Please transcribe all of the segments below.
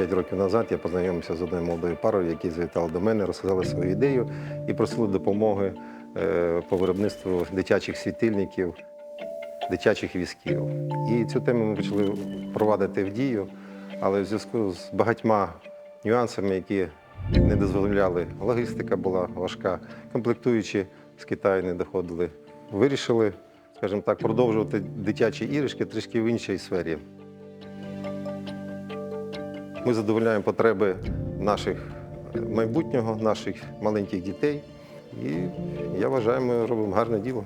5 років назад я познайомився з одною молодою парою, які завітали до мене, розказали свою ідею і просили допомоги е, по виробництву дитячих світильників, дитячих візків. І цю тему ми почали впровадити в дію, але в зв'язку з багатьма нюансами, які не дозволяли, логістика була важка, комплектуючі з Китаю не доходили. Вирішили, скажімо так, продовжувати дитячі іграшки трішки в іншій сфері. Ми задовольняємо потреби наших майбутнього, наших маленьких дітей. І я вважаю, ми робимо гарне діло.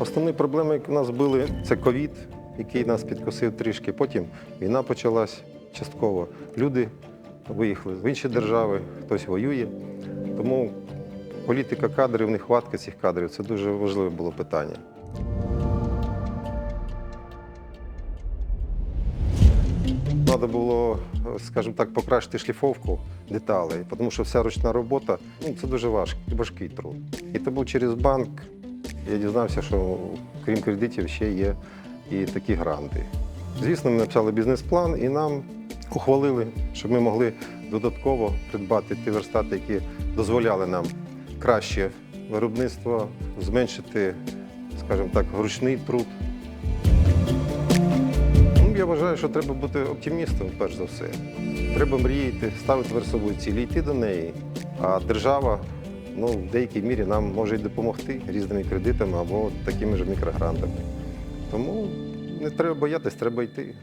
Основні проблеми, які в нас були, це ковід, який нас підкосив трішки. Потім війна почалась частково. Люди виїхали в інші держави, хтось воює. Тому політика кадрів, нехватка цих кадрів це дуже важливе було питання. Треба було, скажімо так, покращити шліфовку деталей, тому що вся ручна робота ну, це дуже важкий, важкий труд. І тому через банк я дізнався, що крім кредитів ще є і такі гранти. Звісно, ми написали бізнес-план і нам ухвалили, щоб ми могли додатково придбати ті верстати, які дозволяли нам краще виробництво, зменшити, скажімо так, ручний труд. Я вважаю, що треба бути оптимістом, перш за все. Треба мріяти, ставити перед собою цілі, йти до неї. А держава ну, в деякій мірі нам може й допомогти різними кредитами або такими ж мікрогрантами. Тому не треба боятись, треба йти.